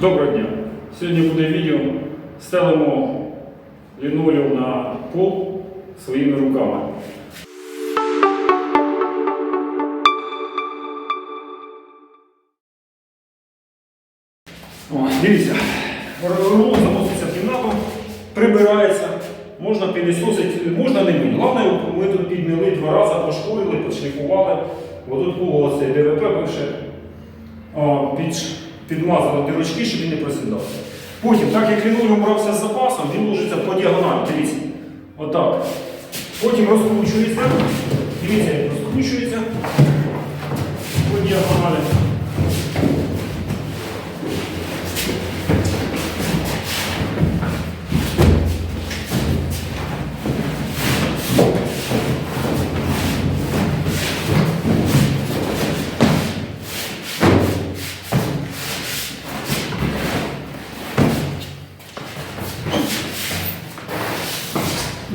Доброго дня! Сьогодні буде відео. Стелимо лінолеум на пол своїми руками. О, дивіться, рулон заноситься в кімнату, прибирається, можна пилісосити, можна не мити. Головне, ми тут підміли два рази, пошкодили, підшліфували. Бо тут було цей ДВП пише, О, ручки, щоб він не просідався. Потім, так як лінолеум брався з запасом, він ложиться по діагоналі, дивіться. Отак. Потім розкручується. Дивіться, як розкручується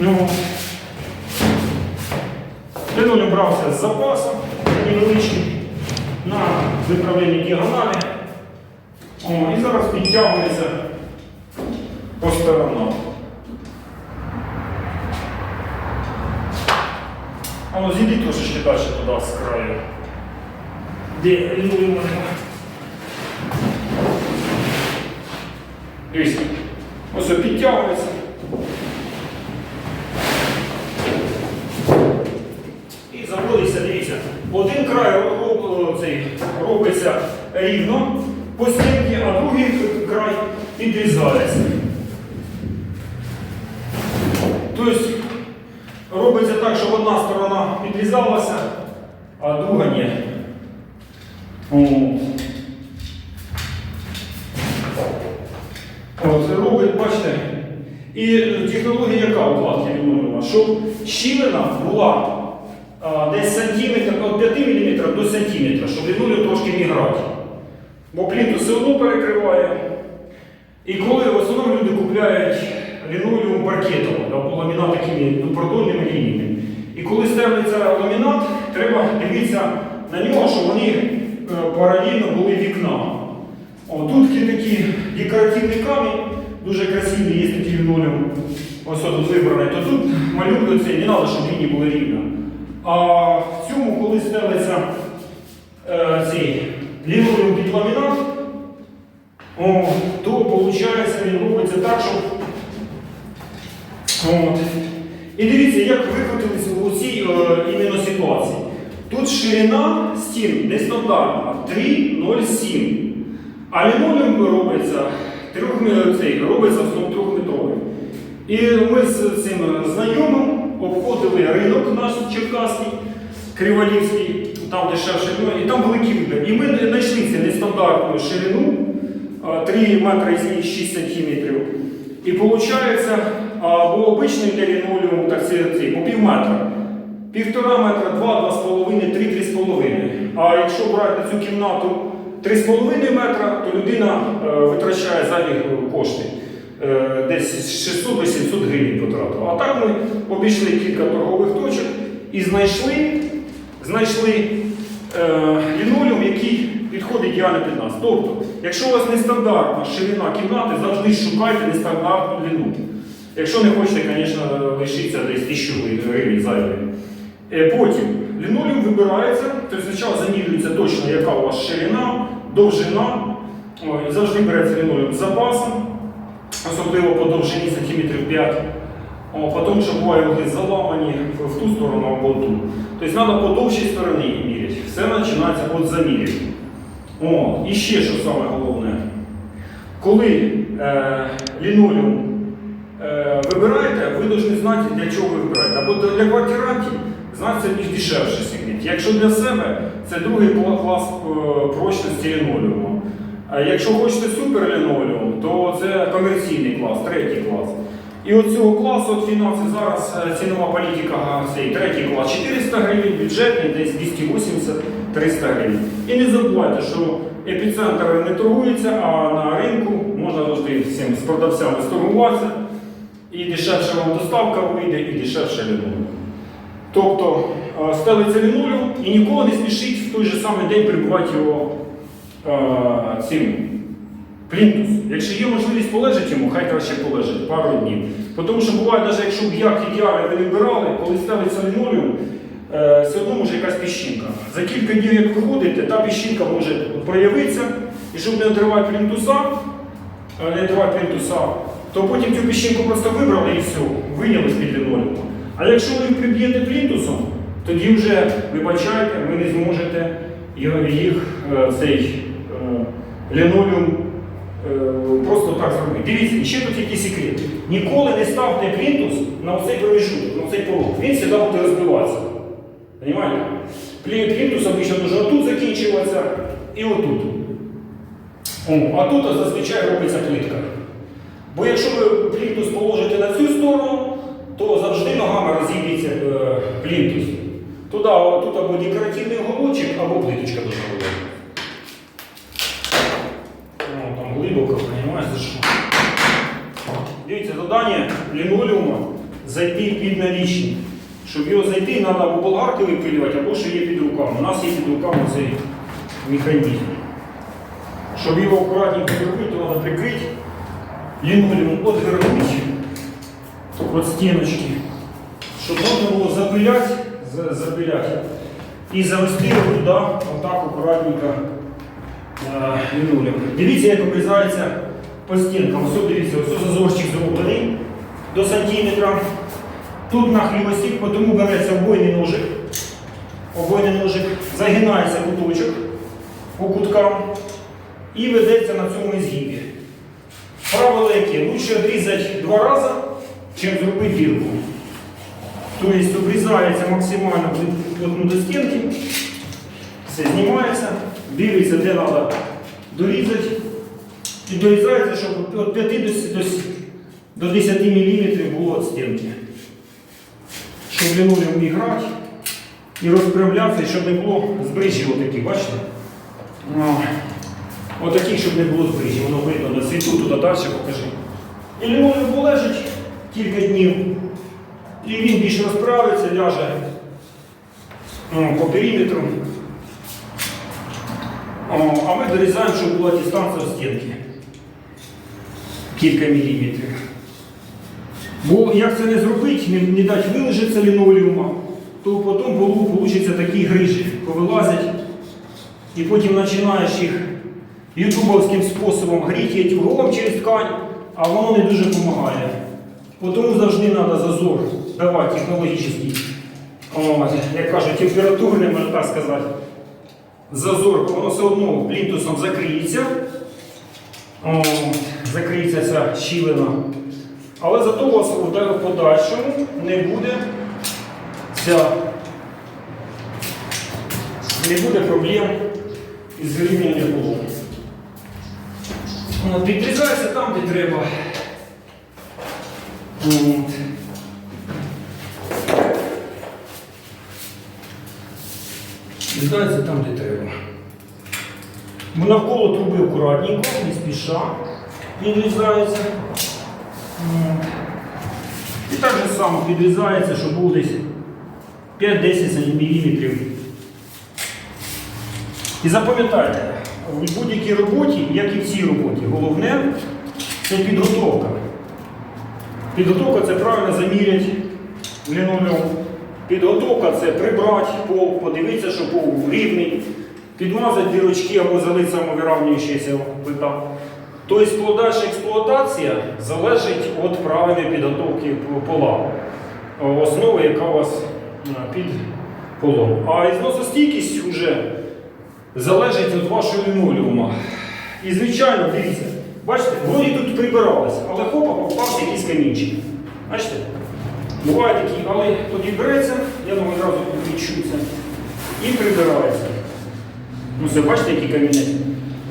Ну, лінолеум брався з запасом невеличким на виправлення діагоналі. О, і зараз підтягується по сторонам. А ну зійди трошечки далі туди з краю. Де лінолеум у мене? Дивіться. Ось підтягується. І заводиться, дивіться, один край цей, робиться рівно по стінці, а другий край підрізається. Тобто робиться так, щоб одна сторона підрізалася, а друга ні. От, робить, бачите, і технологія яка укладки лінолеума? Щоб щілина була а, десь сантиметр, від 5 мм до сантиметра, щоб лінолеум трошки міг грати. Бо плінтус все одно перекриває. І коли в основному люди купляють лінолеум паркетово, або ламінат такими ну, продольними лініями. І коли ставиться ламінат, треба дивитися на нього, щоб вони е, паралельно були вікна. О, тут є такі декоративний камінь, дуже красивий, є такий лінолеум, ось тут вибраний, то тут малюнок цей, не треба, щоб лінії були рівно. А в цьому, коли стелиться е, цей лінолеум під ламінат, о, то виходить, він робиться так, щоб. От. І дивіться, як викрутилися у цій е, іменно ситуації. Тут ширина стін нестандартна 3,07. А лінолеум робиться, трьох, цей, робиться в основному трьохметровий. І ми з цим знайомим обходили ринок наш Черкаський, Криволівський, там дешевше, ну, і там великий вибір. І ми знайшли цю нестандартну ширину, 3 метри і 6 сантиметрів. І виходить, бо обичний для лінолеуму так це по пів метра. Півтора метра, два, два з половиною, три, три з половиною. А якщо брати цю кімнату 3,5 метра, то людина е, витрачає зайві кошти. Е, десь 600-800 гривень потратила. А так ми обійшли кілька торгових точок і знайшли, знайшли е, лінолеум, який підходить ідеально під нас. Тобто, якщо у вас нестандартна ширина кімнати, завжди шукайте нестандартну длину. Якщо не хочете, звісно, лишитися десь 1000 гривень зайвої. Е, Потім лінолеум вибирається, тобто спочатку замірюється точно, яка у вас ширина, довжина. Завжди береться лінолеум з запасом, особливо по довжині сантиметрів 5. О, Потім, що буває угли заламані в в ту сторону або ту. Тобто треба по довшій стороні міряти. Все починається від замірів. О, і ще що саме головне. Коли е, лінолеум е, вибираєте, ви повинні знати, для чого ви вибираєте. Або для квартирантів знати це більш дешевший сегмент. Якщо для себе, це другий клас е, прочності лінолеуму. А якщо хочете супер лінолеум, то це комерційний клас, третій клас. І от цього класу от фінанси зараз е, цінова політика цей третій клас 400 гривень, бюджетний десь 280-300 гривень. І не забувайте, що епіцентр не торгується, а на ринку можна завжди всім з продавцями сторгуватися. І дешевше вам доставка вийде, і дешевше лінолеум. Тобто е, стелиться лінолеум і ніколи не спішіть в той же самий день прибувати його е, цим Плінтус. Якщо є можливість полежати йому, хай краще полежить пару днів. Тому що буває, навіть якщо б як ідеально ви не вбирали, коли ставиться лінолеум, е, все одно може якась піщинка. За кілька днів, як виходите, та піщинка може проявитися, і щоб не отривати плінтуса, не отривати плінтуса, то потім цю піщинку просто вибрали і все, виняли з-під лінолеуму. А якщо ви приб'єте плінтусом, тоді вже, вибачайте, ви не зможете їх е, цей е, лінолеум просто так зробити. Дивіться, ще тут який секрет. Ніколи не ставте плінтус на оцей проміжуток, на цей порог. Він завжди буде розбиватися. Понимаете? Плі- Плінтус обично дуже отут закінчуватися і отут. О, а тут зазвичай робиться плитка. Бо якщо ви плінтус положите на цю сторону, то завжди ногами розіб'ється е, плінтус. Туди, тут або декоративний голочок, або плиточка дуже бути. Ну, там глибоко, понимаєш, за що? Дивіться, завдання лінолеума зайти під налічник. Щоб його зайти, треба або болгарки випилювати, або що є під руками. У нас є під руками цей механізм. Щоб його акуратненько зробити, треба прикрити лінолеум, отвернути от стіночки, щоб можна було запиляти, запиляти і завести його туди, отак акуратненько е, лінолеум. Дивіться, як обрізається по стінкам. Ось дивіться, ось зазорчик зроблений до сантиметра. Тут на хлібостік, тому береться обойний ножик. Обойний ножик, загинається куточок по куткам і ведеться на цьому згибі. Правило яке? Лучше обрізати два рази, чим зробити дірку. Тобто обрізається максимально плотно до стінки, все знімається, дивиться, де треба дорізати. І дорізається, щоб від 5 до, с- до, 10 мм було від стінки. Щоб лінолеум міг грати і розправлятися, і щоб не було збрижів отакі, бачите? Отакі, щоб не було збрижів, воно видно на світу, туди далі покажи. І лінолеум полежить кілька днів, і він більш розправиться, ляже о, по периметру. О, а ми дорізаємо, щоб була дистанція стінки. Кілька міліметрів. Бо як це не зробити, не, не дати вилежитися лінолеума, то потім вийде такі грижі, повилазять, і потім починаєш їх ютубовським способом гріти углом через ткань, а воно не дуже допомагає. Тому завжди треба зазор давати технологічний, як кажуть, температурний, можна так сказати, зазор, воно все одно плінтусом закриється. О, закриється ця щілина. Але зато у вас в подальшому не буде ця, не буде проблем із зрівняння полу. Підрізається там, де треба. От. Відрізається там, де треба. Навколо труби акуратненько, не спіша підрізається. І так же само підрізається, щоб було десь 5-10 мм. І запам'ятайте, в будь-якій роботі, як і в цій роботі, головне це підготовка. Підготовка це правильно заміряти лінолеум. Підготовка це прибрати пол, подивитися, що пол рівний, підмазати дірочки або залити самовиравнюючися плита. Тобто подальша експлуатація залежить від правильної підготовки пола. Основи, яка у вас е, під полом. А ізносостійкість вже залежить від вашого лінолеума. І звичайно, дивіться, бачите, вроді тут прибиралися, але хопа попався якийсь камінчик. Бачите? Буває такі, але тоді береться, я думаю, одразу відчуться, і прибирається. Ну це бачите, який камінець.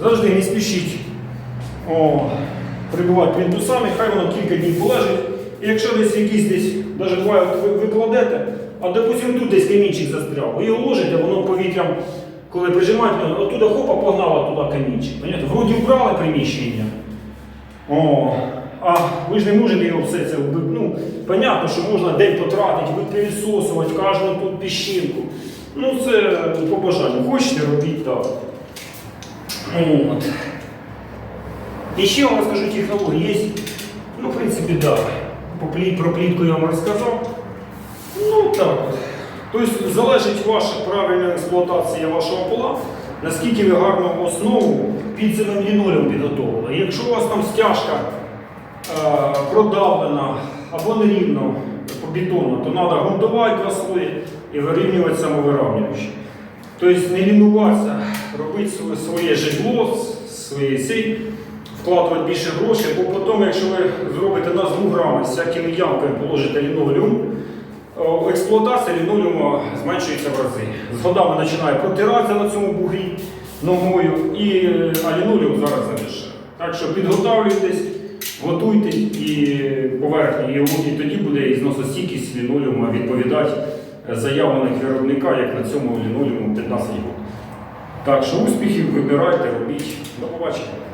Завжди не спішіть о, прибувати плінтусами, хай воно кілька днів полежить. І якщо десь якийсь десь, навіть буває, ви, ви а допустимо тут десь камінчик застряв, ви його ложите, воно повітрям, коли прижимаєте, оттуда хопа погнала туди камінчик. Вроді вбрали приміщення. О, а ви ж не можете його все це ну, Понятно, що можна день потратити, випилісосувати кожну тут піщинку. Ну, це по бажанню. Хочете робіть так. От. І ще вам розкажу технології. Є, ну, в принципі, да. Про плітку я вам розказав. Ну так. Тобто залежить ваша правильна експлуатація вашого пола, наскільки ви гарну основу під цим лінолеум підготовили. Якщо у вас там стяжка е, продавлена або нерівно побетонна, то треба грунтувати два слої і вирівнювати самовиравнюючи. Тобто не лінуватися, робити своє- своє житло, свої сей, вкладувати більше грошей, бо потім, якщо ви зробите на з грами з всякими ямками, положите лінолеум, експлуатація лінолеуму зменшується в рази. З годами починає протиратися на цьому бугрі ногою, і, е, а зараз завершує. Так що підготовлюйтесь, готуйтесь і поверхні, і, і тоді буде і зносостійкість лінолеуму відповідати е, заявлених виробника, як на цьому лінолеуму 15 років. Так що успіхів, вибирайте, робіть. До побачення.